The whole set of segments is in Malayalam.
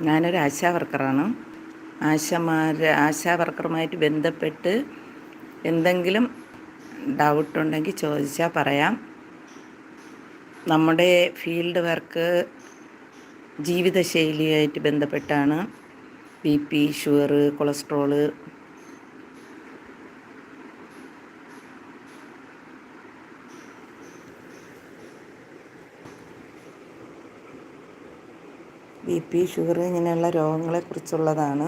ഞാനൊരു ആശാ വർക്കറാണ്. ആശമാർ ആശാ വർക്കറുമായിട്ട് ബന്ധപ്പെട്ട് എന്തെങ്കിലും ഡൗട്ട് ഉണ്ടെങ്കിൽ ചോദിച്ചാൽ പറയാം. നമ്മുടെ ഫീൽഡ് വർക്ക് ജീവിതശൈലിയായിട്ട് ബന്ധപ്പെട്ടാണ്. B P sugar cholesterol B P sugar ഇങ്ങനെയുള്ള രോഗങ്ങളെക്കുറിച്ചുള്ളതാണ്.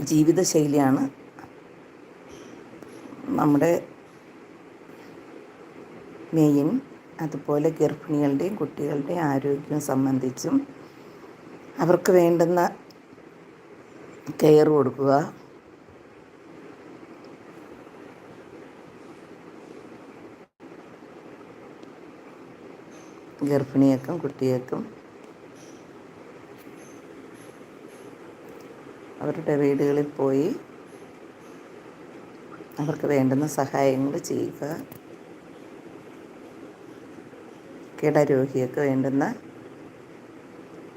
ജീവിതശൈലിയാണ് നമ്മുടെ മെയിൻ. അതുപോലെ ഗർഭിണികളുടെയും കുട്ടികളുടെയും ആരോഗ്യം സംബന്ധിച്ചും അവർക്ക് വേണ്ടുന്ന കെയർ കൊടുക്കുക. ഗർഭിണിയക്കും കുട്ടിയേക്കും അവരുടെ വീടുകളിൽ പോയി അവർക്ക് വേണ്ടുന്ന സഹായങ്ങൾ ചെയ്യുക. കിടരോഗിയൊക്കെ വേണ്ടുന്ന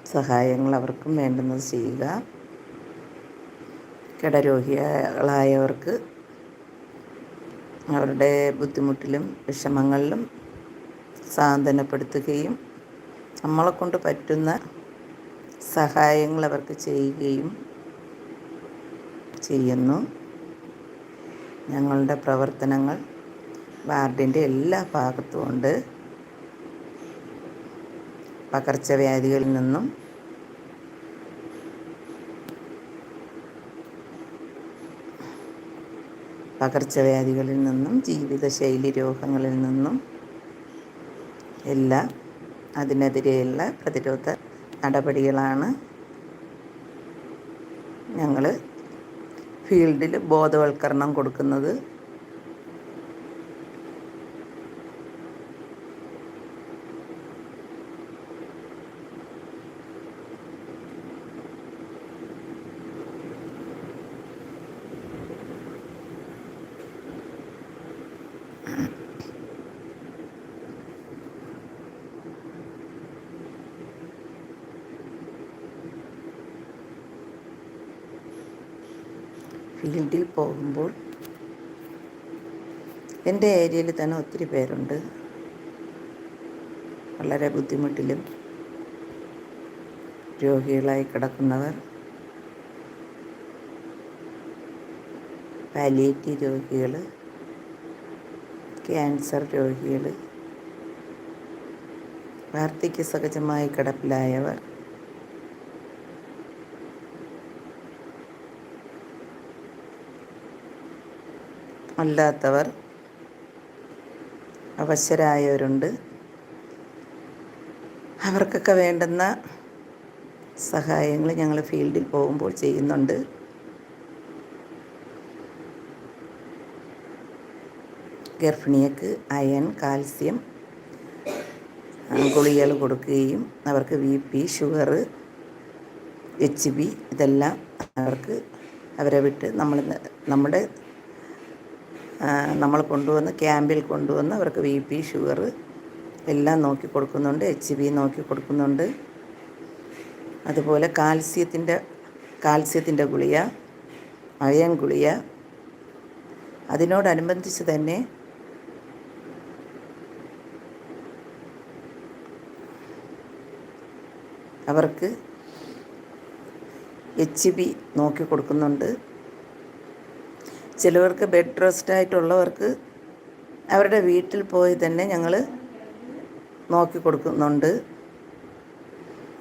സഹായങ്ങൾ അവർക്കും വേണ്ടുന്നത് ചെയ്യുക. കിടരോഗികളായവർക്ക് അവരുടെ ബുദ്ധിമുട്ടിലും വിഷമങ്ങളിലും സാന്ത്വനപ്പെടുത്തുകയും നമ്മളെ കൊണ്ട് പറ്റുന്ന സഹായങ്ങൾ അവർക്ക് ചെയ്യുകയും ചെയ്യുന്നു. ഞങ്ങളുടെ പ്രവർത്തനങ്ങൾ വാർഡിന്റെ എല്ലാ ഭാഗത്തുമുണ്ട് പകർച്ചവ്യാധികളിൽ നിന്നും പകർച്ചവ്യാധികളിൽ നിന്നും ജീവിതശൈലി രോഗങ്ങളിൽ നിന്നും എല്ലാം അതിനെതിരെയുള്ള പ്രതിരോധ നടപടികളാണ് ഞങ്ങൾ ഫീൽഡിൽ ബോധവൽക്കരണം കൊടുക്കുന്നത് ഫീൽഡിൽ പോകുമ്പോൾ എന്റെ ഏരിയയിൽ തന്നെ ഒത്തിരി പേരുണ്ട്. വളരെ ബുദ്ധിമുട്ടിലും രോഗികളായി കിടക്കുന്നവർ. പാലിയേറ്റീവ് രോഗികൾ ക്യാൻസർ രോഗികൾ വാർദ്ധക്യ സഹജമായി കിടപ്പിലായവർ. അല്ലാത്തവർ അവശരായവരുണ്ട്. അവർക്കൊക്കെ വേണ്ടുന്ന സഹായങ്ങൾ ഞങ്ങൾ ഫീൽഡിൽ പോകുമ്പോൾ ചെയ്യുന്നുണ്ട്. ഗർഭിണിയക്ക് അയൺ കാൽസ്യം ഗുളികകൾ കൊടുക്കുകയും അവർക്ക് B P sugar H B ഇതെല്ലാം അവർക്ക് അവരെ വിട്ട് നമ്മൾ നമ്മുടെ നമ്മൾ കൊണ്ടുവന്ന് ക്യാമ്പിൽ കൊണ്ടുവന്ന് അവർക്ക് ബി പി ഷുഗർ എല്ലാം നോക്കി കൊടുക്കുന്നുണ്ട് എച്ച് ബി നോക്കി കൊടുക്കുന്നുണ്ട്. അതുപോലെ കാൽസ്യത്തിന്റെ കാൽസ്യത്തിന്റെ ഗുളിക അയൺ ഗുളിക. അതിനോടനുബന്ധിച്ച് തന്നെ അവർക്ക് എച്ച് ബി നോക്കി കൊടുക്കുന്നുണ്ട്. ചിലവർക്ക് ബെഡ് റെസ്റ്റ് ആയിട്ടുള്ളവർക്ക് അവരുടെ വീട്ടിൽ പോയി തന്നെ ഞങ്ങൾ നോക്കി കൊടുക്കുന്നുണ്ട്.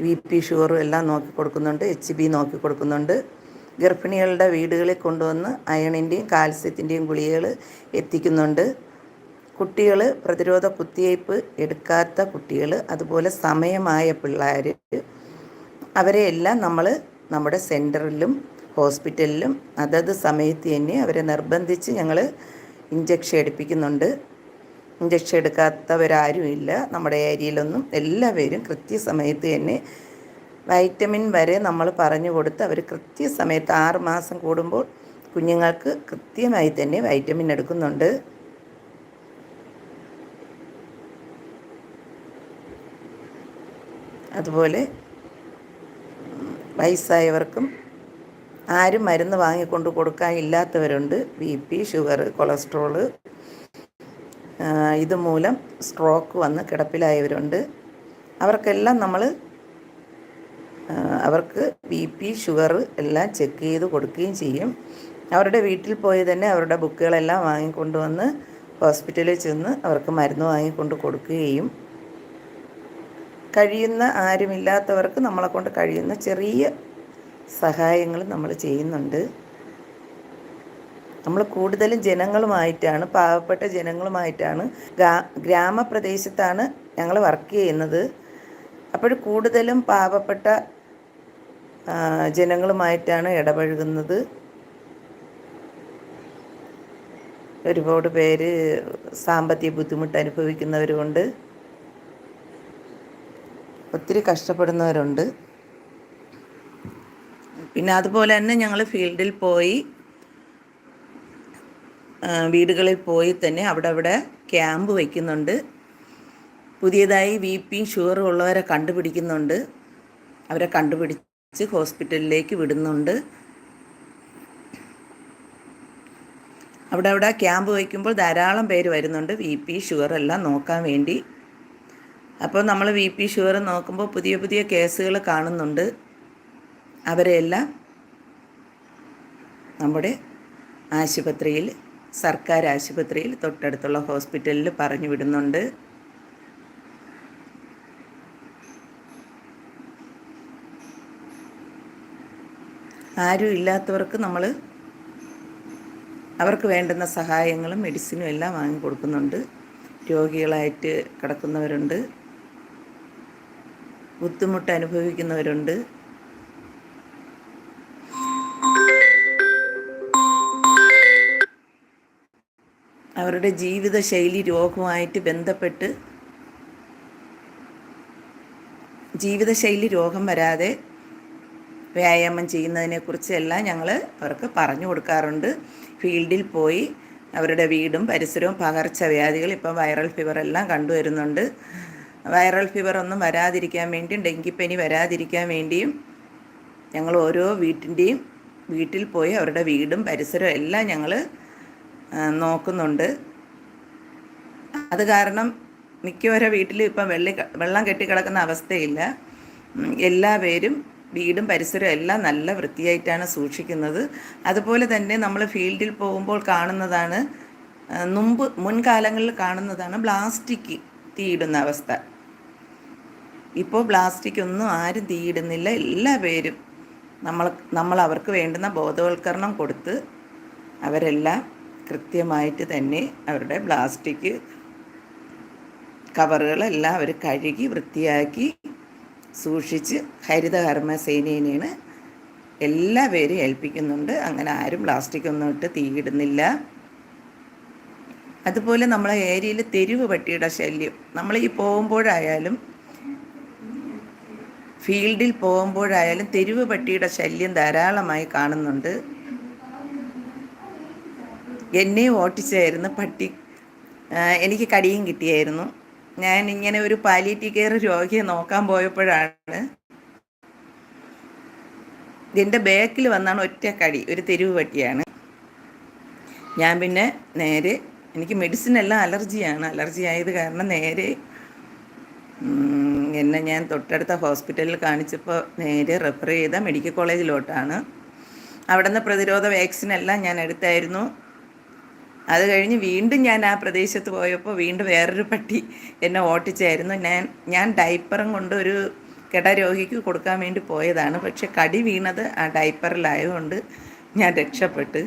വി പി ഷുഗറും എല്ലാം നോക്കി കൊടുക്കുന്നുണ്ട് എച്ച് ബി നോക്കി കൊടുക്കുന്നുണ്ട്. ഗർഭിണികളുടെ വീടുകളിൽ കൊണ്ടുവന്ന് അയണിന്റെയും കാൽസ്യത്തിന്റെയും ഗുളികകൾ എത്തിക്കുന്നുണ്ട്. കുട്ടികൾ പ്രതിരോധ കുത്തിവയ്പ്പ് എടുക്കാത്ത കുട്ടികൾ അതുപോലെ സമയമായ പിള്ളേർ അവരെയെല്ലാം നമ്മൾ നമ്മുടെ സെന്ററിലും ഹോസ്പിറ്റലിലും അതത് സമയത്ത് തന്നെ അവരെ നിർബന്ധിച്ച് ഞങ്ങൾ ഇഞ്ചക്ഷൻ എടുപ്പിക്കുന്നുണ്ട്. ഇഞ്ചക്ഷൻ എടുക്കാത്തവരാരുമില്ല. നമ്മുടെ ഏരിയയിലൊന്നും എല്ലാവരും കൃത്യസമയത്ത് തന്നെ വൈറ്റമിൻ വരെ നമ്മൾ പറഞ്ഞു കൊടുത്ത് അവർ കൃത്യസമയത്ത് ആറ് മാസം കൂടുമ്പോൾ കുഞ്ഞുങ്ങൾക്ക് കൃത്യമായി തന്നെ വൈറ്റമിൻ എടുക്കുന്നുണ്ട്. അതുപോലെ വയസ്സായവർക്കും ആരും മരുന്ന് വാങ്ങിക്കൊണ്ട് കൊടുക്കാൻ ഇല്ലാത്തവരുണ്ട്. ബി പി ഷുഗർ കൊളസ്ട്രോൾ ഇതുമൂലം സ്ട്രോക്ക് വന്ന് കിടപ്പിലായവരുണ്ട്. അവർക്കെല്ലാം നമ്മൾ അവർക്ക് ബി പി ഷുഗർ എല്ലാം ചെക്ക് ചെയ്ത് കൊടുക്കുകയും ചെയ്യും. അവരുടെ വീട്ടിൽ പോയി തന്നെ അവരുടെ ബുക്കുകളെല്ലാം വാങ്ങിക്കൊണ്ടുവന്ന് ഹോസ്പിറ്റലിൽ ചെന്ന് അവർക്ക് മരുന്ന് വാങ്ങിക്കൊണ്ട് കൊടുക്കുകയും കഴിയുന്ന ആരുമില്ലാത്തവർക്ക് നമ്മളെ കൊണ്ട് കഴിയുന്ന ചെറിയ സഹായങ്ങൾ നമ്മൾ ചെയ്യുന്നുണ്ട്. നമ്മൾ കൂടുതലും ജനങ്ങളുമായിട്ടാണ് പാവപ്പെട്ട ജനങ്ങളുമായിട്ടാണ് ഗ്രാമപ്രദേശത്താണ് ഞങ്ങൾ വർക്ക് ചെയ്യുന്നത്. അപ്പോൾ കൂടുതലും പാവപ്പെട്ട ജനങ്ങളുമായിട്ടാണ് ഇടപഴകുന്നത്. ഒരുപാട് പേര് സാമ്പത്തിക ബുദ്ധിമുട്ട് അനുഭവിക്കുന്നവരുമുണ്ട്. ഒത്തിരി കഷ്ടപ്പെടുന്നവരുണ്ട്. പിന്നെ അതുപോലെ തന്നെ ഞങ്ങൾ ഫീൽഡിൽ പോയി വീടുകളിൽ പോയി തന്നെ അവിടെ അവിടെ ക്യാമ്പ് വയ്ക്കുന്നുണ്ട് പുതിയതായി വി പിയും ഷുഗറും ഉള്ളവരെ കണ്ടുപിടിക്കുന്നുണ്ട്. അവരെ കണ്ടുപിടിച്ച് ഹോസ്പിറ്റലിലേക്ക് വിടുന്നുണ്ട്. അവിടെ അവിടെ ക്യാമ്പ് വയ്ക്കുമ്പോൾ ധാരാളം പേര് വരുന്നുണ്ട് വി പി ഷുഗർ എല്ലാം നോക്കാൻ വേണ്ടി. അപ്പോൾ നമ്മൾ വി പി ഷുഗർ നോക്കുമ്പോൾ പുതിയ പുതിയ കേസുകൾ കാണുന്നുണ്ട്. അവരെല്ലാം നമ്മുടെ ആശുപത്രിയിൽ സർക്കാർ ആശുപത്രിയിൽ തൊട്ടടുത്തുള്ള ഹോസ്പിറ്റലിൽ പറഞ്ഞു വിടുന്നുണ്ട്. ആരും ഇല്ലാത്തവർക്ക് നമ്മൾ അവർക്ക് വേണ്ടുന്ന സഹായങ്ങളും മെഡിസിനും എല്ലാം വാങ്ങി കൊടുക്കുന്നുണ്ട്. രോഗികളായിട്ട് കിടക്കുന്നവരുണ്ട്. ബുദ്ധിമുട്ട് അനുഭവിക്കുന്നവരുണ്ട്. അവരുടെ ജീവിതശൈലി രോഗവുമായിട്ട് ബന്ധപ്പെട്ട് ജീവിതശൈലി രോഗം വരാതെ വ്യായാമം ചെയ്യുന്നതിനെക്കുറിച്ച് എല്ലാം ഞങ്ങൾ അവർക്ക് പറഞ്ഞു കൊടുക്കാറുണ്ട്. ഫീൽഡിൽ പോയി അവരുടെ വീടും പരിസരവും പകർച്ചവ്യാധികൾ ഇപ്പം വൈറൽ ഫീവർ എല്ലാം കണ്ടുവരുന്നുണ്ട് വൈറൽ ഫീവർ ഒന്നും വരാതിരിക്കാൻ വേണ്ടിയും ഡെങ്കിപ്പനി വരാതിരിക്കാൻ വേണ്ടിയും ഞങ്ങൾ ഓരോ വീട്ടിന്റെയും വീട്ടിൽ പോയി അവരുടെ വീടും പരിസരവും എല്ലാം ഞങ്ങൾ നോക്കുന്നുണ്ട്. അത് കാരണം മിക്കവരെ വീട്ടിൽ ഇപ്പം വെള്ളി വെള്ളം കെട്ടിക്കിടക്കുന്ന അവസ്ഥയില്ല. എല്ലാവരും വീടും പരിസരവും എല്ലാം നല്ല വൃത്തിയായിട്ടാണ് സൂക്ഷിക്കുന്നത്. അതുപോലെ തന്നെ നമ്മൾ ഫീൽഡിൽ പോകുമ്പോൾ കാണുന്നതാണ് മുമ്പ് മുൻകാലങ്ങളിൽ കാണുന്നതാണ് പ്ലാസ്റ്റിക് തീയിടുന്ന അവസ്ഥ. ഇപ്പോൾ പ്ലാസ്റ്റിക് ഒന്നും ആരും തീയിടുന്നില്ല. എല്ലാ പേരും നമ്മൾ നമ്മൾ അവർക്ക് വേണ്ടുന്ന ബോധവൽക്കരണം കൊടുത്ത് അവരെല്ലാം കൃത്യമായിട്ട് തന്നെ അവരുടെ പ്ലാസ്റ്റിക് കവറുകളെല്ലാം അവർ കഴുകി വൃത്തിയാക്കി സൂക്ഷിച്ച് ഹരിതകർമ്മ സേനേനെയാണ് എല്ലാ പേരും ഏൽപ്പിക്കുന്നുണ്ട്. അങ്ങനെ ആരും പ്ലാസ്റ്റിക് ഒന്നും ഇട്ട് തീയിടുന്നില്ല അതുപോലെ നമ്മളെ ഏരിയയിൽ തെരുവ് പട്ടിയുടെ ശല്യം. നമ്മൾ ഈ പോകുമ്പോഴായാലും ഫീൽഡിൽ പോകുമ്പോഴായാലും തെരുവ് പട്ടിയുടെ ശല്യം ധാരാളമായി കാണുന്നുണ്ട്. എന്നെ ഓട്ടിച്ചായിരുന്നു പട്ടി. എനിക്ക് കടിയും കിട്ടിയായിരുന്നു. ഞാൻ ഇങ്ങനെ ഒരു പാലിയേറ്റീവ് കെയർ രോഗിയെ നോക്കാൻ പോയപ്പോഴാണ് എന്റെ ബാക്കിൽ വന്നാണ് ഒറ്റ കടി ഒരു തെരുവ് പട്ടിയാണ്. ഞാൻ പിന്നെ നേരെ എനിക്ക് മെഡിസിൻ എല്ലാം അലർജിയാണ് അലർജി ആയത് കാരണം നേരെ എന്നെ ഞാൻ തൊട്ടടുത്ത ഹോസ്പിറ്റലിൽ കാണിച്ചപ്പോൾ നേരെ റെഫർ ചെയ്ത മെഡിക്കൽ കോളേജിലോട്ടാണ് അവിടുന്ന് പ്രതിരോധ വാക്സിൻ എല്ലാം ഞാൻ എടുത്തായിരുന്നു. അത് കഴിഞ്ഞ് വീണ്ടും ഞാൻ ആ പ്രദേശത്ത് പോയപ്പോൾ വീണ്ടും വേറൊരു പട്ടി എന്നെ ഓട്ടിച്ചായിരുന്നു. ഞാൻ ഞാൻ ഡൈപ്പറും കൊണ്ട് ഒരു കിടരോഗിക്ക് കൊടുക്കാൻ വേണ്ടി പോയതാണ്. പക്ഷെ കടി വീണത് ആ ഡൈപ്പറിലായതുകൊണ്ട് ഞാൻ രക്ഷപ്പെട്ട്.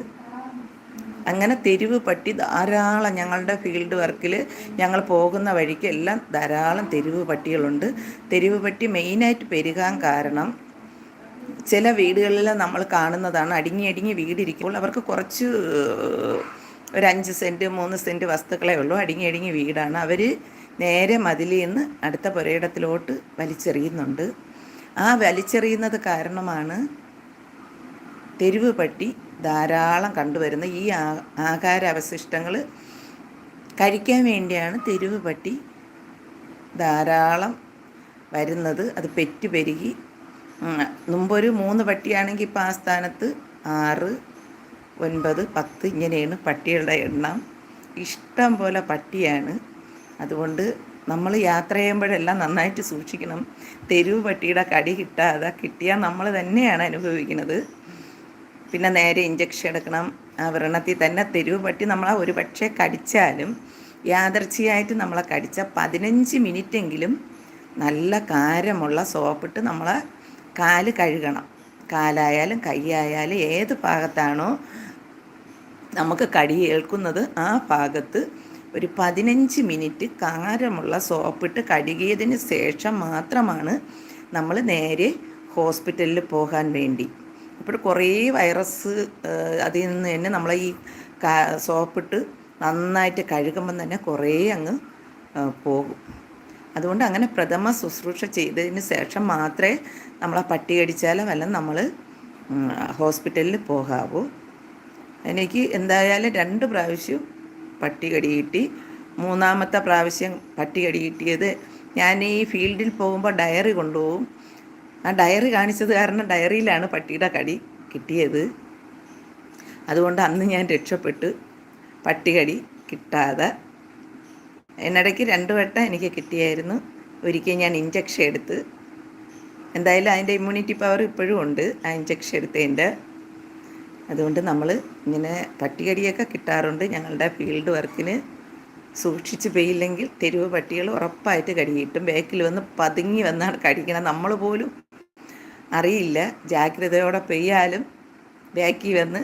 അങ്ങനെ തെരുവ് പട്ടി ധാരാളം ഞങ്ങളുടെ ഫീൽഡ് വർക്കിൽ ഞങ്ങൾ പോകുന്ന വഴിക്ക് എല്ലാം ധാരാളം തെരുവ് പട്ടികളുണ്ട്. തെരുവ് പട്ടി മെയിനായിട്ട് പെരുകാൻ കാരണം ചില വീടുകളിൽ നമ്മൾ കാണുന്നതാണ്. അടുങ്ങി അടുങ്ങി വീടിരിക്കുമ്പോൾ അവർക്ക് കുറച്ച് ഒരു അഞ്ച് സെന്റ് മൂന്ന് സെന്റ് വസ്തുക്കളേ ഉള്ളൂ. അടിങ്ങി അടിങ്ങി വീടാണ്. അവർ നേരെ മതിലിൽ നിന്ന് അടുത്ത പുരയിടത്തിലോട്ട് വലിച്ചെറിയുന്നുണ്ട്. ആ വലിച്ചെറിയുന്നത് കാരണമാണ് തെരുവ് പട്ടി ധാരാളം കണ്ടുവരുന്ന ഈ ആഹാരാവശിഷ്ടങ്ങൾ കഴിക്കാൻ വേണ്ടിയാണ് തെരുവ് പട്ടി ധാരാളം വരുന്നത്. അത് പെറ്റ് പെരുകി. മുമ്പൊരു മൂന്ന് പട്ടിയാണെങ്കിൽ ഇപ്പോൾ ആ സ്ഥാനത്ത് ആറ് ഒൻപത് പത്ത് ഇങ്ങനെയാണ് പട്ടികളുടെ എണ്ണം. ഇഷ്ടം പോലെ പട്ടിയാണ്. അതുകൊണ്ട് നമ്മൾ യാത്ര ചെയ്യുമ്പോഴെല്ലാം നന്നായിട്ട് സൂക്ഷിക്കണം. തെരുവ് പട്ടിയുടെ കടി കിട്ടാതെ കിട്ടിയാൽ നമ്മൾ തന്നെയാണ് അനുഭവിക്കുന്നത്. പിന്നെ നേരെ ഇഞ്ചക്ഷൻ എടുക്കണം. ആ വ്രണത്തിൽ തന്നെ തെരുവ് പട്ടി നമ്മളെ ഒരു പക്ഷേ കടിച്ചാലും യാദർച്ഛയായിട്ട് നമ്മളെ കടിച്ച പതിനഞ്ച് മിനിറ്റെങ്കിലും നല്ല കാരമുള്ള സോപ്പിട്ട് നമ്മളെ കാൽ കഴുകണം. കാലായാലും കൈയായാലും ഏത് ഭാഗത്താണോ നമുക്ക് കടി ഏൽക്കുന്നത് ആ ഭാഗത്ത് ഒരു പതിനഞ്ച് മിനിറ്റ് കാരമുള്ള സോപ്പിട്ട് കഴുകിയതിന് ശേഷം മാത്രമാണ് നമ്മൾ നേരെ ഹോസ്പിറ്റലിൽ പോകാൻ വേണ്ടി. അപ്പോൾ കുറേ വൈറസ് അതിൽ നിന്ന് തന്നെ നമ്മളെ ഈ സോപ്പിട്ട് നന്നായിട്ട് കഴുകുമ്പം തന്നെ കുറേ അങ്ങ് പോകും. അതുകൊണ്ട് അങ്ങനെ പ്രഥമ ശുശ്രൂഷ ചെയ്തതിന് ശേഷം മാത്രമേ നമ്മളെ പട്ടി കടിച്ചാലോ വല്ല നമ്മൾ ഹോസ്പിറ്റലിൽ പോകാവൂ. എനിക്ക് എന്തായാലും രണ്ട് പ്രാവശ്യം പട്ടി കടി കിട്ടി മൂന്നാമത്തെ പ്രാവശ്യം പട്ടി കടി കിട്ടിയത് ഞാൻ ഈ ഫീൽഡിൽ പോകുമ്പോൾ ഡയറി കൊണ്ടുപോകും. ആ ഡയറി കാണിച്ചത് കാരണം ഡയറിയിലാണ് പട്ടിയുടെ കടി കിട്ടിയത്. അതുകൊണ്ട് അന്ന് ഞാൻ രക്ഷപ്പെട്ട്. പട്ടികടി കിട്ടാതെ. എന്നിടയ്ക്ക് രണ്ട് വട്ടം എനിക്ക് കിട്ടിയായിരുന്നു. ഒരിക്കൽ ഞാൻ ഇഞ്ചക്ഷൻ എടുത്ത്. എന്തായാലും അതിന്റെ ഇമ്മ്യൂണിറ്റി പവർ ഇപ്പോഴും ഉണ്ട് ആ ഇഞ്ചക്ഷൻ എടുത്തതിന്റെ അതുകൊണ്ട് നമ്മൾ ഇങ്ങനെ പട്ടികടിയൊക്കെ കിട്ടാറുണ്ട്. ഞങ്ങളുടെ ഫീൽഡ് വർക്കിന് സൂക്ഷിച്ച് പെയ്യില്ലെങ്കിൽ തെരുവ് പട്ടികൾ ഉറപ്പായിട്ട് കടി കിട്ടും. ബാക്കിൽ വന്ന് പതുങ്ങി വന്നാണ് കടിക്കണം നമ്മൾ പോലും അറിയില്ല. ജാഗ്രതയോടെ പെയ്യാലും ബാക്കിൽ വന്ന്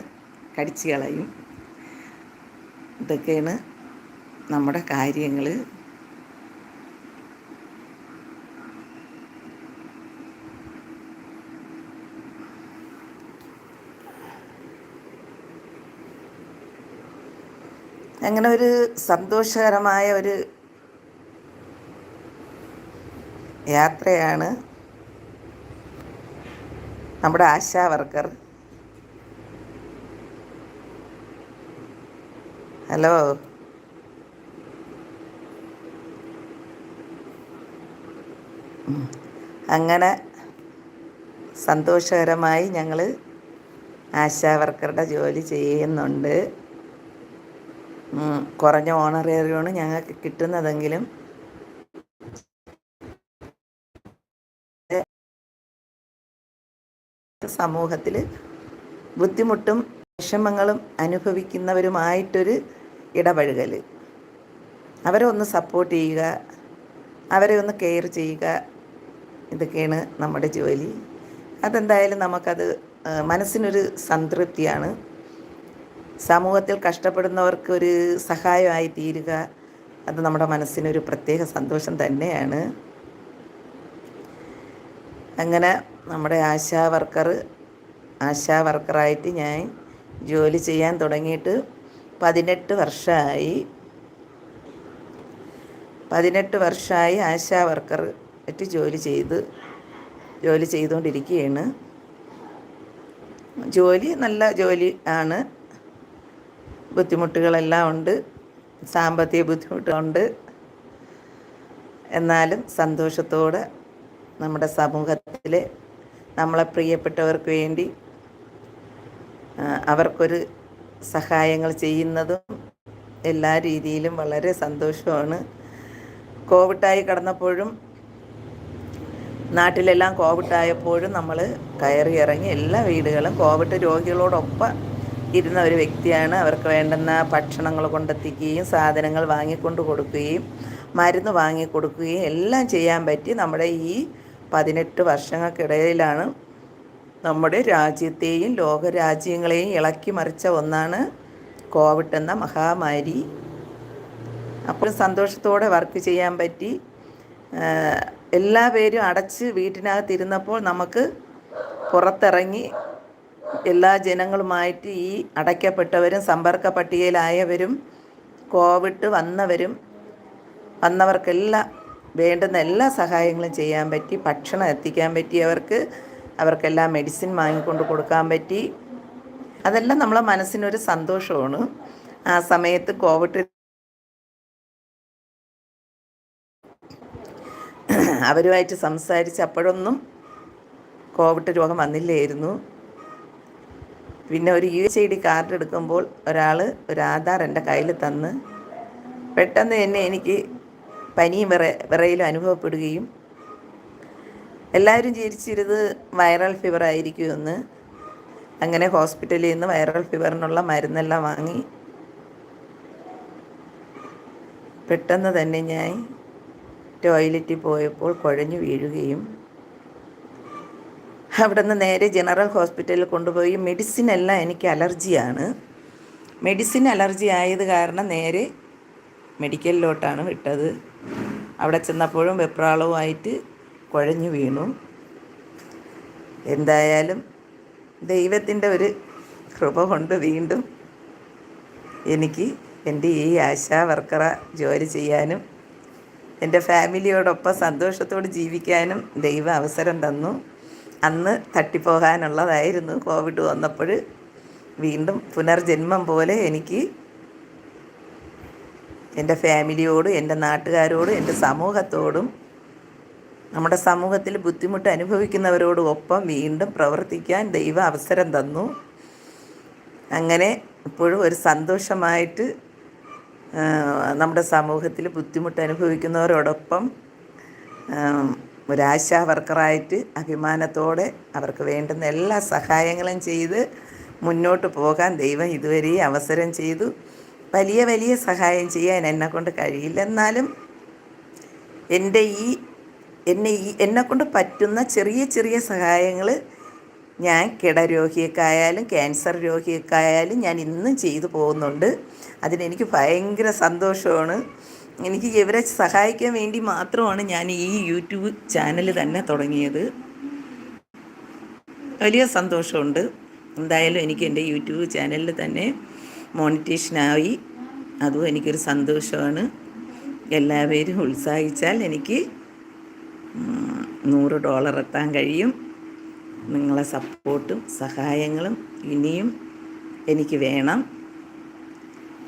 കടിച്ചു കളയും. ഇതൊക്കെയാണ് നമ്മുടെ കാര്യങ്ങൾ അങ്ങനെ ഒരു സന്തോഷകരമായ ഒരു യാത്രയാണ് നമ്മുടെ ആശാ വർക്കർ. ഹലോ. അങ്ങനെ സന്തോഷകരമായി ഞങ്ങൾ ആശാവർക്കറുടെ ജോലി ചെയ്യുന്നുണ്ട്. കുറഞ്ഞ ഓണറേറിയാണ് ഞങ്ങൾക്ക് കിട്ടുന്നതെങ്കിലും സമൂഹത്തിൽ ബുദ്ധിമുട്ടും വിഷമങ്ങളും അനുഭവിക്കുന്നവരുമായിട്ടൊരു ഇടപഴകൽ അവരെ ഒന്ന് സപ്പോർട്ട് ചെയ്യുക അവരെ ഒന്ന് കെയർ ചെയ്യുക ഇതൊക്കെയാണ് നമ്മുടെ ജോലി. അതെന്തായാലും നമുക്കത് മനസ്സിനൊരു സംതൃപ്തിയാണ്. സമൂഹത്തിൽ കഷ്ടപ്പെടുന്നവർക്ക് ഒരു സഹായമായി തീരുക അത് നമ്മുടെ മനസ്സിനൊരു പ്രത്യേക സന്തോഷം തന്നെയാണ്. അങ്ങനെ നമ്മുടെ ആശാ വർക്കർ ആശാ വർക്കറായിട്ട് ഞാൻ ജോലി ചെയ്യാൻ തുടങ്ങിയിട്ട് പതിനെട്ട് വർഷമായി പതിനെട്ട് വർഷമായി ആശാ വർക്കർ ആയിട്ട് ജോലി ചെയ്ത് ജോലി ചെയ്തുകൊണ്ടിരിക്കുകയാണ്. ജോലി നല്ല ജോലി ആണ്. ബുദ്ധിമുട്ടുകളെല്ലാം ഉണ്ട്. സാമ്പത്തിക ബുദ്ധിമുട്ടുണ്ട്. എന്നാലും സന്തോഷത്തോടെ നമ്മുടെ സമൂഹത്തിലെ നമ്മളെ പ്രിയപ്പെട്ടവർക്ക് വേണ്ടി അവർക്കൊരു സഹായങ്ങൾ ചെയ്യുന്നതും എല്ലാ രീതിയിലും വളരെ സന്തോഷമാണ്. കോവിഡായി കടന്നപ്പോഴും നാട്ടിലെല്ലാം കോവിഡ് ആയപ്പോഴും നമ്മൾ കയറി ഇറങ്ങി എല്ലാ വീടുകളും കോവിഡ് രോഗികളോടൊപ്പം ഇരുന്ന ഒരു വ്യക്തിയാണ്. അവർക്ക് വേണ്ടുന്ന ഭക്ഷണങ്ങൾ കൊണ്ടെത്തിക്കുകയും സാധനങ്ങൾ വാങ്ങിക്കൊണ്ട് കൊടുക്കുകയും മരുന്ന് വാങ്ങി കൊടുക്കുകയും എല്ലാം ചെയ്യാൻ പറ്റി. നമ്മുടെ ഈ പതിനെട്ട് വർഷങ്ങൾക്കിടയിലാണ് നമ്മുടെ രാജ്യത്തെയും ലോകരാജ്യങ്ങളെയും ഇളക്കി മറിച്ച ഒന്നാണ് കോവിഡ് എന്ന മഹാമാരി. അപ്പോൾ സന്തോഷത്തോടെ വർക്ക് ചെയ്യാൻ പറ്റി. എല്ലാ പേരും അടച്ച് വീട്ടിനകത്തിരുന്നപ്പോൾ നമുക്ക് പുറത്തിറങ്ങി എല്ലാ ജനങ്ങളുമായിട്ട് ഈ അടയ്ക്കപ്പെട്ടവരും സമ്പർക്ക പട്ടികയിലായവരും കോവിഡ് വന്നവരും വന്നവർക്കെല്ലാം വേണ്ടുന്ന എല്ലാ സഹായങ്ങളും ചെയ്യാൻ പറ്റി ഭക്ഷണം എത്തിക്കാൻ പറ്റിയവർക്ക് അവർക്കെല്ലാം മെഡിസിൻ വാങ്ങിക്കൊണ്ട് കൊടുക്കാൻ പറ്റി. അതെല്ലാം നമ്മളെ മനസ്സിനൊരു സന്തോഷമാണ്. ആ സമയത്ത് കോവിഡ് അവരുമായിട്ട് സംസാരിച്ച് അപ്പോഴൊന്നും കോവിഡ് രോഗം വന്നില്ലായിരുന്നു. പിന്നെ ഒരു U S I D card എടുക്കുമ്പോൾ ഒരാൾ ഒരു ആധാർ എന്റെ കയ്യിൽ തന്ന് പെട്ടെന്ന് തന്നെ എനിക്ക് പനിയും വിറ വിറയിലും അനുഭവപ്പെടുകയും എല്ലാവരും ചിരിച്ചിരുത് വൈറൽ ഫീവർ ആയിരിക്കുമെന്ന് അങ്ങനെ ഹോസ്പിറ്റലിൽ നിന്ന് വൈറൽ ഫീവറിനുള്ള മരുന്നെല്ലാം വാങ്ങി. പെട്ടെന്ന് തന്നെ ഞാൻ ടോയ്ലറ്റിൽ പോയപ്പോൾ കുഴഞ്ഞു വീഴുകയും അവിടെ നിന്ന് നേരെ ജനറൽ ഹോസ്പിറ്റലിൽ കൊണ്ടുപോയി. മെഡിസിൻ എല്ലാം എനിക്ക് അലർജിയാണ്. മെഡിസിൻ അലർജി ആയത് കാരണം നേരെ മെഡിക്കലിലോട്ടാണ് വിട്ടത്. അവിടെ ചെന്നപ്പോഴും വെപ്രാളവുമായിട്ട് കുഴഞ്ഞു വീണു. എന്തായാലും ദൈവത്തിന്റെ ഒരു കൃപ കൊണ്ട് വീണ്ടും എനിക്ക് എന്റെ ഈ ആശാ വർക്കറ ജോലി ചെയ്യാനും എന്റെ ഫാമിലിയോടൊപ്പം സന്തോഷത്തോട് ജീവിക്കാനും ദൈവം അവസരം തന്നു. അന്ന് തട്ടിപ്പോകാനുള്ളതായിരുന്നു. കോവിഡ് വന്നപ്പോൾ വീണ്ടും പുനർജന്മം പോലെ എനിക്ക് എന്റെ ഫാമിലിയോടും എന്റെ നാട്ടുകാരോടും എന്റെ സമൂഹത്തോടും നമ്മുടെ സമൂഹത്തിൽ ബുദ്ധിമുട്ട് അനുഭവിക്കുന്നവരോടും ഒപ്പം വീണ്ടും പ്രവർത്തിക്കാൻ ദൈവം അവസരം തന്നു. അങ്ങനെ ഇപ്പോഴും ഒരു സന്തോഷമായിട്ട് നമ്മുടെ സമൂഹത്തിൽ ബുദ്ധിമുട്ട് അനുഭവിക്കുന്നവരോടൊപ്പം ഒരാശാ വർക്കറായിട്ട് അഭിമാനത്തോടെ അവർക്ക് വേണ്ടുന്ന എല്ലാ സഹായങ്ങളും ചെയ്ത് മുന്നോട്ട് പോകാൻ ദൈവം ഇതുവരെ അവസരം ചെയ്തു. വലിയ വലിയ സഹായം ചെയ്യാൻ എന്നെ കൊണ്ട് കഴിയില്ല. എന്നാലും എന്റെ ഈ എന്നെ ഈ എന്നെക്കൊണ്ട് പറ്റുന്ന ചെറിയ ചെറിയ സഹായങ്ങൾ ഞാൻ കിടരോഗിയൊക്കെയായാലും ക്യാൻസർ രോഗിയൊക്കെയായാലും ഞാൻ ഇന്നും ചെയ്തു പോകുന്നുണ്ട്. അതിനെനിക്ക് ഭയങ്കര സന്തോഷമാണ്. എനിക്ക് ഇവരെ സഹായിക്കാൻ വേണ്ടി മാത്രമാണ് ഞാൻ ഈ യൂട്യൂബ് ചാനൽ തന്നെ തുടങ്ങിയത്. വലിയ സന്തോഷമുണ്ട്. എന്തായാലും എനിക്ക് എന്റെ യൂട്യൂബ് ചാനലിൽ തന്നെ മോണിറ്റേഷനായി. അതും എനിക്കൊരു സന്തോഷമാണ്. എല്ലാവരും ഉത്സാഹിച്ചാൽ എനിക്ക് നൂറ് ഡോളർ എത്താൻ കഴിയും. നിങ്ങളെ സപ്പോർട്ടും സഹായങ്ങളും ഇനിയും എനിക്ക് വേണം.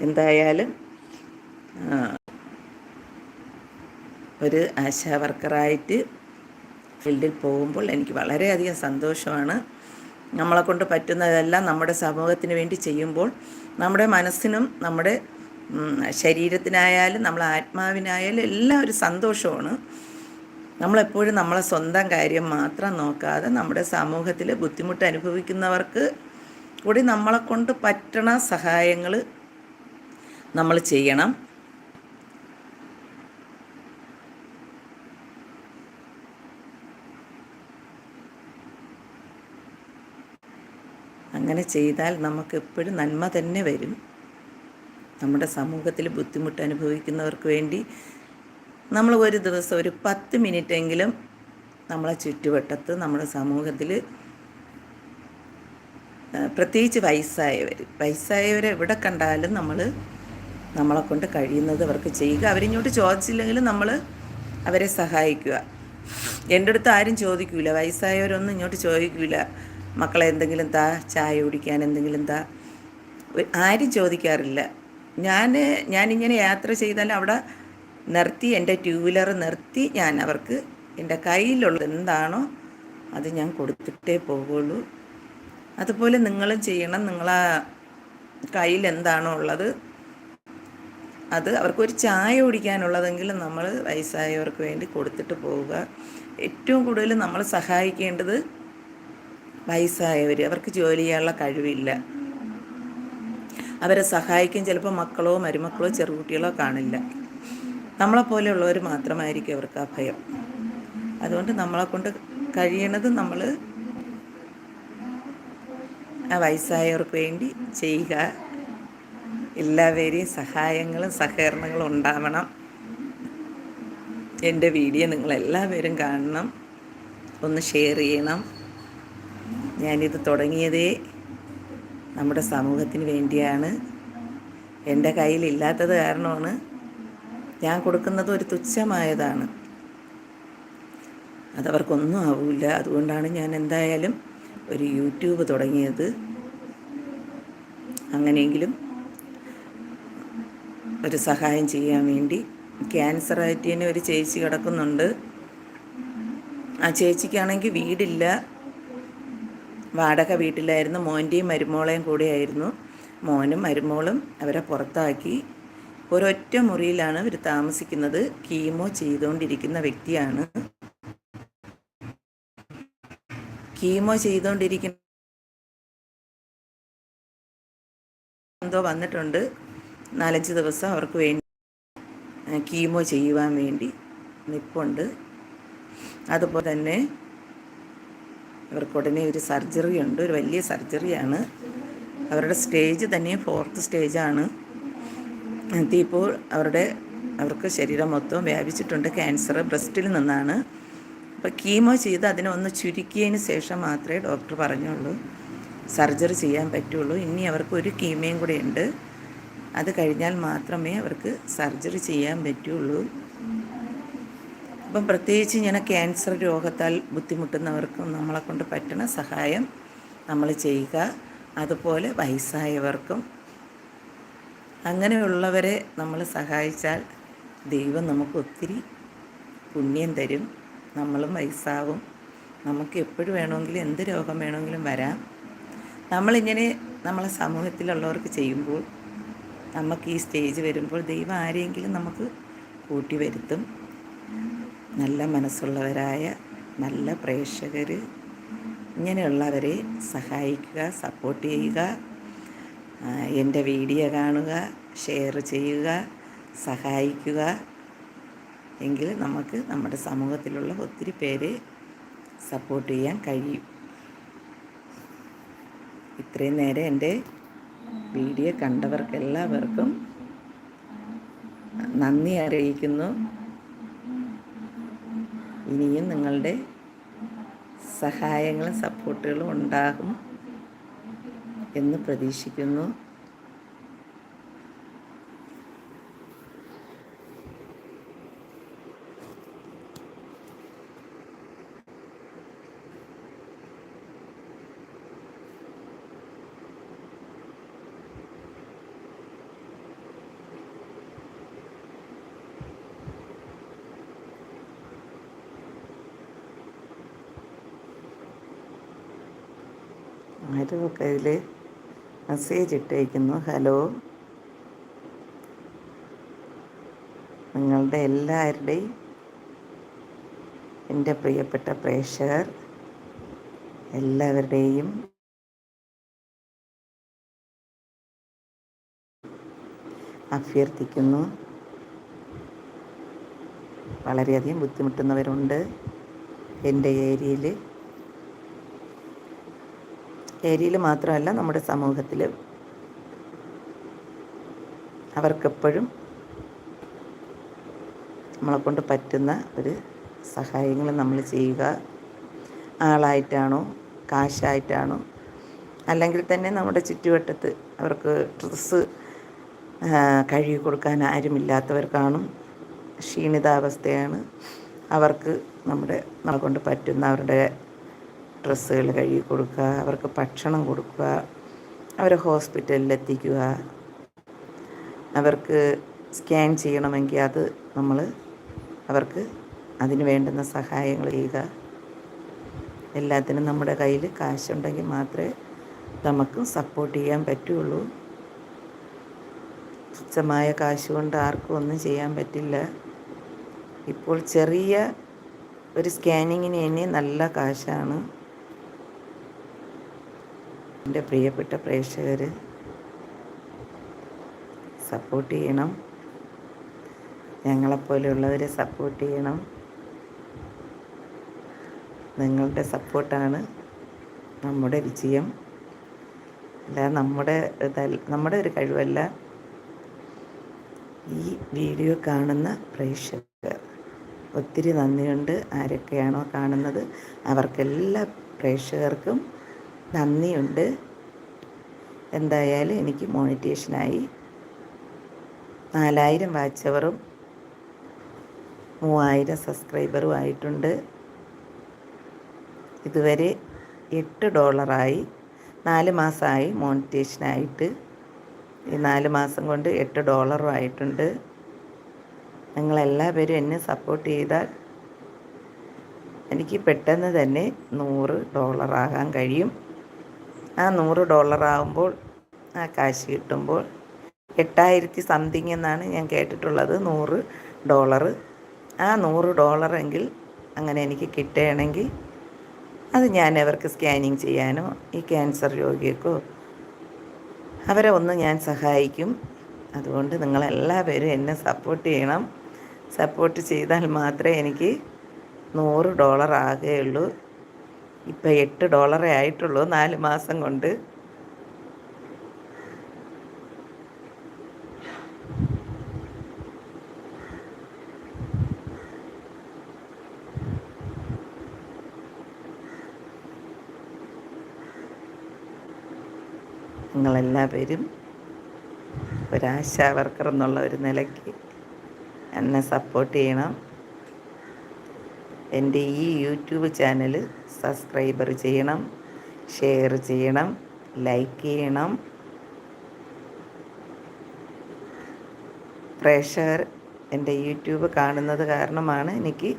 എന്തായാലും ഒരു ആശാ വർക്കറായിട്ട് ഫീൽഡിൽ പോകുമ്പോൾ എനിക്ക് വളരെയധികം സന്തോഷമാണ്. നമ്മളെ കൊണ്ട് പറ്റുന്നതെല്ലാം നമ്മുടെ സമൂഹത്തിന് വേണ്ടി ചെയ്യുമ്പോൾ നമ്മുടെ മനസ്സിനും നമ്മുടെ ശരീരത്തിനായാലും നമ്മളെ ആത്മാവിനായാലും എല്ലാം ഒരു സന്തോഷമാണ്. നമ്മളെപ്പോഴും നമ്മളെ സ്വന്തം കാര്യം മാത്രം നോക്കാതെ നമ്മുടെ സമൂഹത്തിൽ ബുദ്ധിമുട്ട് അനുഭവിക്കുന്നവർക്ക് കൂടി നമ്മളെ കൊണ്ട് പറ്റണ സഹായങ്ങൾ നമ്മൾ ചെയ്യണം. അങ്ങനെ ചെയ്താൽ നമുക്ക് എപ്പോഴും നന്മ തന്നെ വരും. നമ്മുടെ സമൂഹത്തിൽ ബുദ്ധിമുട്ട് അനുഭവിക്കുന്നവർക്ക് വേണ്ടി നമ്മൾ ഒരു ദിവസം ഒരു പത്ത് മിനിറ്റെങ്കിലും നമ്മളെ ചുറ്റുവട്ടത്ത് നമ്മുടെ സമൂഹത്തിൽ പ്രത്യേകിച്ച് വയസ്സായവർ വയസ്സായവരെ എവിടെ കണ്ടാലും നമ്മൾ നമ്മളെ കൊണ്ട് കഴിയുന്നത് അവർക്ക് ചെയ്യുക. അവരിങ്ങോട്ട് ചോദിച്ചില്ലെങ്കിലും നമ്മൾ അവരെ സഹായിക്കുക. എന്റെ അടുത്ത് ആരും ചോദിക്കൂല. വയസ്സായവരൊന്നും ഇങ്ങോട്ട് ചോദിക്കൂല. മക്കളെ എന്തെങ്കിലും താ ചായ കുടിക്കാൻ എന്തെങ്കിലും താ. ആരും ചോദിക്കാറില്ല. ഞാൻ ഞാനിങ്ങനെ യാത്ര ചെയ്താൽ അവിടെ നിർത്തി എന്റെ ടൂ വീലർ നിർത്തി ഞാൻ അവർക്ക് എന്റെ കയ്യിലുള്ളത് എന്താണോ അത് ഞാൻ കൊടുത്തിട്ടേ പോകുള്ളൂ അതുപോലെ നിങ്ങളും ചെയ്യണം. നിങ്ങളെ കയ്യിൽ എന്താണോ ഉള്ളത് അത് അവർക്കൊരു ചായ കുടിക്കാനുള്ളതെങ്കിലും നമ്മൾ വയസ്സായവർക്ക് വേണ്ടി കൊടുത്തിട്ട് പോവുക. ഏറ്റവും കൂടുതൽ നമ്മൾ സഹായിക്കേണ്ടത് വയസ്സായവർ അവർക്ക് ജോലി ചെയ്യാനുള്ള കഴിവില്ല. അവരെ സഹായിക്കാൻ ചിലപ്പോൾ മക്കളോ മരുമക്കളോ ചെറുകുട്ടികളോ കാണില്ല. നമ്മളെപ്പോലെയുള്ളവർ മാത്രമായിരിക്കും അവർക്ക് ആ ഭയം അതുകൊണ്ട് നമ്മളെ കൊണ്ട് കഴിയണത് നമ്മൾ ആ വയസ്സായവർക്ക് വേണ്ടി ചെയ്യുക. എല്ലാവരെയും സഹായങ്ങളും സഹകരണങ്ങളും ഉണ്ടാവണം. എന്റെ വീഡിയോ നിങ്ങളെല്ലാവരും കാണണം. ഒന്ന് ഷെയർ ചെയ്യണം. ഞാനിത് തുടങ്ങിയതേ നമ്മുടെ സമൂഹത്തിന് വേണ്ടിയാണ്. എന്റെ കയ്യിലില്ലാത്തത് കാരണമാണ് ഞാൻ കൊടുക്കുന്നത് ഒരു തുച്ഛമായതാണ്. അതവർക്കൊന്നും ആവില്ല അതുകൊണ്ടാണ് ഞാൻ എന്തായാലും ഒരു യൂട്യൂബ് തുടങ്ങിയത്. അങ്ങനെയെങ്കിലും ഒരു സഹായം ചെയ്യാൻ വേണ്ടി. ക്യാൻസറായിട്ട് തന്നെ ഒരു ചേച്ചി കിടക്കുന്നുണ്ട്. ആ ചേച്ചിക്കാണെങ്കിൽ വീടില്ല. വാടക വീട്ടിലായിരുന്നു. മോന്റെയും മരുമോളെയും കൂടെയായിരുന്നു. മോനും മരുമോളും അവരെ പുറത്താക്കി. ഒരൊറ്റ മുറിയിലാണ് ഇവർ താമസിക്കുന്നത്. കീമോ ചെയ്തുകൊണ്ടിരിക്കുന്ന വ്യക്തിയാണ്. കീമോ ചെയ്തുകൊണ്ടിരിക്കുന്ന എന്തോ വന്നിട്ടുണ്ട്. നാലഞ്ച് ദിവസം അവർക്ക് വേണ്ടി കീമോ ചെയ്യുവാൻ വേണ്ടി നിപ്പുണ്ട്. അതുപോലെ തന്നെ അവർക്ക് ഉടനെ ഒരു സർജറി ഉണ്ട്. ഒരു വലിയ സർജറിയാണ് അവരുടെ സ്റ്റേജ് തന്നെ ഫോർത്ത് സ്റ്റേജാണ് ഇപ്പോൾ അവരുടെ അവർക്ക് ശരീരം മൊത്തം വ്യാപിച്ചിട്ടുണ്ട്. ക്യാൻസർ ബ്രസ്റ്റിൽ നിന്നാണ്. അപ്പോൾ കീമോ ചെയ്ത് അതിനെ ഒന്ന് ചുരുക്കിയതിന് ശേഷം മാത്രമേ ഡോക്ടർ പറഞ്ഞുള്ളൂ. സർജറി ചെയ്യാൻ പറ്റുള്ളൂ. ഇനി അവർക്ക് ഒരു കീമയും കൂടെ ഉണ്ട്. അത് കഴിഞ്ഞാൽ മാത്രമേ അവർക്ക് സർജറി ചെയ്യാൻ പറ്റുള്ളൂ. അപ്പം പ്രത്യേകിച്ച് ഇങ്ങനെ ക്യാൻസർ രോഗത്താൽ ബുദ്ധിമുട്ടുന്നവർക്കും നമ്മളെ കൊണ്ട് പറ്റുന്ന സഹായം നമ്മൾ ചെയ്യുക. അതുപോലെ വയസ്സായവർക്കും അങ്ങനെയുള്ളവരെ നമ്മൾ സഹായിച്ചാൽ ദൈവം നമുക്ക് ഒത്തിരി പുണ്യം തരും. നമ്മളും വയസ്സാവും. നമുക്ക് എപ്പോഴും വേണമെങ്കിലും എന്ത് രോഗം വേണമെങ്കിലും വരാം. നമ്മളിങ്ങനെ നമ്മളെ സമൂഹത്തിലുള്ളവർക്ക് ചെയ്യുമ്പോൾ നമുക്ക് ഈ സ്റ്റേജ് വരുമ്പോൾ ദൈവം ആരെങ്കിലും നമുക്ക് കൂട്ടി വരുത്തും. നല്ല മനസ്സുള്ളവരായ നല്ല പ്രേക്ഷകർ ഇങ്ങനെയുള്ളവരെ സഹായിക്കുക സപ്പോർട്ട് ചെയ്യുക എന്റെ വീഡിയോ കാണുക ഷെയർ ചെയ്യുക സഹായിക്കുക. എങ്കിൽ നമുക്ക് നമ്മുടെ സമൂഹത്തിലുള്ള ഒത്തിരി പേരെ സപ്പോർട്ട് ചെയ്യാൻ കഴിയും. ഇത്രയും നേരം എന്റെ വീഡിയോ കണ്ടവർക്കെല്ലാവർക്കും നന്ദി അറിയിക്കുന്നു. ഇനിയും നിങ്ങളുടെ സഹായങ്ങളും സപ്പോർട്ടുകളും ഉണ്ടാകും എന്ന് പ്രതീക്ഷിക്കുന്നു. ആരുമൊക്കെ ഇതിൽ മെസ്സേജ് ഇട്ടേക്കുന്നു. ഹലോ നിങ്ങളുടെ എല്ലാവരുടെയും എന്റെ പ്രിയപ്പെട്ട പ്രേക്ഷകർ എല്ലാവരുടെയും അഭ്യർത്ഥിക്കുന്നു. വളരെയധികം ബുദ്ധിമുട്ടുന്നവരുണ്ട് എന്റെ ഏരിയയിൽ. ഏരിയയിൽ മാത്രമല്ല നമ്മുടെ സമൂഹത്തിൽ അവർക്കെപ്പോഴും നമ്മളെ കൊണ്ട് പറ്റുന്ന ഒരു സഹായങ്ങൾ നമ്മൾ ചെയ്യുക. ആളായിട്ടാണോ കാശായിട്ടാണോ അല്ലെങ്കിൽ തന്നെ നമ്മുടെ ചുറ്റുവട്ടത്ത് അവർക്ക് ഡ്രസ്സ് കഴുകി കൊടുക്കാൻ ആരുമില്ലാത്തവർ ക്ഷീണിതാവസ്ഥയാണ്. അവർക്ക് നമ്മുടെ നമ്മളെ കൊണ്ട് പറ്റുന്ന അവരുടെ ഡ്രസ്സുകൾ കഴുകി കൊടുക്കുക അവർക്ക് ഭക്ഷണം കൊടുക്കുക അവരെ ഹോസ്പിറ്റലിൽ എത്തിക്കുക അവർക്ക് സ്കാൻ ചെയ്യണമെങ്കിൽ അത് നമ്മൾ അവർക്ക് അതിന് വേണ്ടുന്ന സഹായങ്ങൾ ചെയ്യുക. എല്ലാത്തിനും നമ്മുടെ കയ്യിൽ കാശുണ്ടെങ്കിൽ മാത്രമേ നമുക്ക് സപ്പോർട്ട് ചെയ്യാൻ പറ്റുള്ളൂ. തുച്ഛമായ കാശ് കൊണ്ട് ആർക്കും ഒന്നും ചെയ്യാൻ പറ്റില്ല. ഇപ്പോൾ ചെറിയ ഒരു സ്കാനിങ്ങിന് തന്നെ നല്ല കാശാണ്. എന്റെ പ്രിയപ്പെട്ട പ്രേക്ഷകർ സപ്പോർട്ട് ചെയ്യണം. ഞങ്ങളെപ്പോലെയുള്ളവരെ സപ്പോർട്ട് ചെയ്യണം. നിങ്ങളുടെ സപ്പോർട്ടാണ് നമ്മുടെ വിജയം. അല്ല നമ്മുടെ നമ്മുടെ ഒരു കഴിവല്ല ഈ വീഡിയോ കാണുന്ന പ്രേക്ഷകർ. ഒത്തിരി നന്ദിയുണ്ട്. ആരൊക്കെയാണോ കാണുന്നത്? അവർക്കെല്ലാ പ്രേക്ഷകർക്കും നന്ദിയുണ്ട്. എന്തായാലും എനിക്ക് മോണിറ്റേഷനായി നാലായിരം വാച്ചവറും മൂവായിരം സബ്സ്ക്രൈബറും ആയിട്ടുണ്ട്. ഇതുവരെ എട്ട് ഡോളറായി. നാല് മാസമായി മോണിറ്റേഷനായിട്ട്. ഈ നാല് മാസം കൊണ്ട് എട്ട് ഡോളറും ആയിട്ടുണ്ട്. നിങ്ങളെല്ലാവരും എന്നെ സപ്പോർട്ട് ചെയ്താൽ എനിക്ക് പെട്ടെന്ന് തന്നെ നൂറ് ഡോളറാകാൻ കഴിയും. ആ നൂറ് ഡോളർ ആകുമ്പോൾ ആ കാശ് കിട്ടുമ്പോൾ എട്ടായിരത്തി സംതിങ് എന്നാണ് ഞാൻ കേട്ടിട്ടുള്ളത് നൂറ് ഡോളർ. ആ നൂറ് ഡോളറെങ്കിൽ അങ്ങനെ എനിക്ക് കിട്ടുകയാണെങ്കിൽ അത് ഞാൻ അവർക്ക് സ്കാനിങ് ചെയ്യാനോ ഈ ക്യാൻസർ രോഗിയൊക്കെ അവരെ ഒന്ന് ഞാൻ സഹായിക്കും. അതുകൊണ്ട് നിങ്ങളെല്ലാവരും എന്നെ സപ്പോർട്ട് ചെയ്യണം. സപ്പോർട്ട് ചെയ്താൽ മാത്രമേ എനിക്ക് നൂറ് ഡോളർ ആകുകയുള്ളൂ. ഇപ്പം എട്ട് ഡോളറേ ആയിട്ടുള്ളൂ നാല് മാസം കൊണ്ട്. നിങ്ങളെല്ലാവരും ഒരാശാ വർക്കർ എന്നുള്ള ഒരു നിലയ്ക്ക് എന്നെ സപ്പോർട്ട് ചെയ്യണം. എന്റെ ഈ യൂട്യൂബ് ചാനൽ സബ്സ്ക്രൈബർ ചെയ്യണം ഷെയർ ചെയ്യണം ലൈക്ക് ചെയ്യണം. പ്രേക്ഷകർ എന്റെ യൂട്യൂബ് കാണുന്നത് കാരണമാണ് എനിക്ക്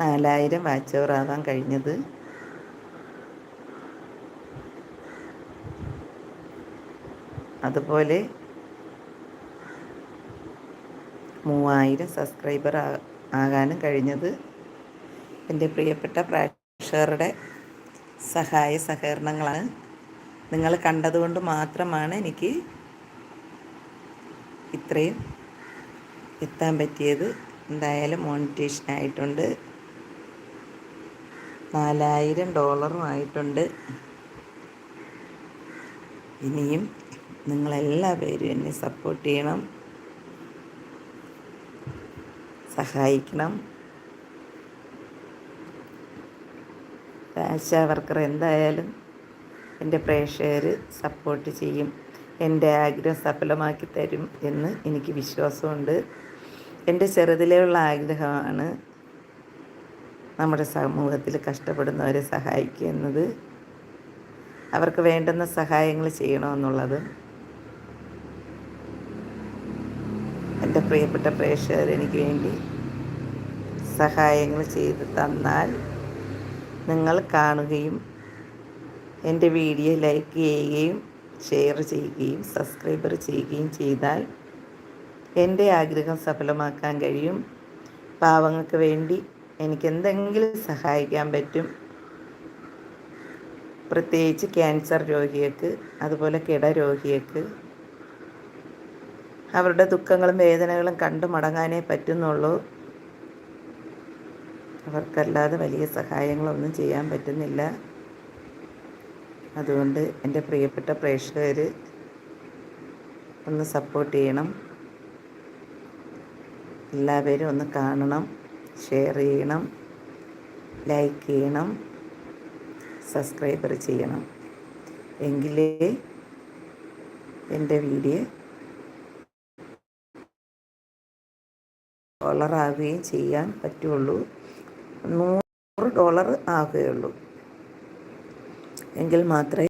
നാലായിരം വാച്ച് ആവാൻ കഴിഞ്ഞത്. അതുപോലെ മൂവായിരം സബ്സ്ക്രൈബർ ആകാനും കഴിഞ്ഞത് എന്റെ പ്രിയപ്പെട്ട പ്രേക്ഷകരുടെ സഹായ സഹകരണങ്ങളാണ്. നിങ്ങൾ കണ്ടതുകൊണ്ട് മാത്രമാണ് എനിക്ക് ഇത്രയും എത്താൻ പറ്റിയത്. എന്തായാലും മോണിറ്റേഷൻ ആയിട്ടുണ്ട്. നാലായിരം ഡോളറും ആയിട്ടുണ്ട്. ഇനിയും നിങ്ങളെല്ലാവരും എന്നെ സപ്പോർട്ട് ചെയ്യണം. സഹായിക്കണം. ആശാ വർക്കർ എന്തായാലും എന്റെ പ്രേക്ഷകർ സപ്പോർട്ട് ചെയ്യും. എന്റെ ആഗ്രഹം സഫലമാക്കി തരും എന്ന് എനിക്ക് വിശ്വാസമുണ്ട്. എന്റെ ചെറുതിലുള്ള ആഗ്രഹമാണ് നമ്മുടെ സമൂഹത്തിൽ കഷ്ടപ്പെടുന്നവരെ സഹായിക്കുക എന്നത്. അവർക്ക് വേണ്ടുന്ന സഹായങ്ങൾ ചെയ്യണമെന്നുള്ളത്. എന്റെ പ്രിയപ്പെട്ട പ്രേക്ഷകർ എനിക്ക് വേണ്ടി സഹായങ്ങൾ ചെയ്ത് തന്നാൽ നിങ്ങൾ കാണുകയും എന്റെ വീഡിയോ ലൈക്ക് ചെയ്യുകയും ഷെയർ ചെയ്യുകയും സബ്സ്ക്രൈബർ ചെയ്യുകയും ചെയ്താൽ എന്റെ ആഗ്രഹം സഫലമാക്കാൻ കഴിയും. പാവങ്ങൾക്ക് വേണ്ടി എനിക്ക് എന്തെങ്കിലും സഹായിക്കാൻ പറ്റും. പ്രത്യേകിച്ച് ക്യാൻസർ രോഗികൾക്ക് അതുപോലെ കിട രോഗികൾക്ക്. അവരുടെ ദുഃഖങ്ങളും വേദനകളും കണ്ടു മടങ്ങാനേ പറ്റുന്നുള്ളൂ. അവർക്കല്ലാതെ വലിയ സഹായങ്ങളൊന്നും ചെയ്യാൻ പറ്റുന്നില്ല. അതുകൊണ്ട് എന്റെ പ്രിയപ്പെട്ട പ്രേക്ഷകർ ഒന്ന് സപ്പോർട്ട് ചെയ്യണം. എല്ലാവരും ഒന്ന് കാണണം ഷെയർ ചെയ്യണം ലൈക്ക് ചെയ്യണം സബ്സ്ക്രൈബർ ചെയ്യണം. എങ്കിലേ എന്റെ വീഡിയോ കോളറാകുകയും ചെയ്യാൻ പറ്റുള്ളൂ. നൂറ് ഡോളർ ആകുകയുള്ളൂ. എങ്കിൽ മാത്രമേ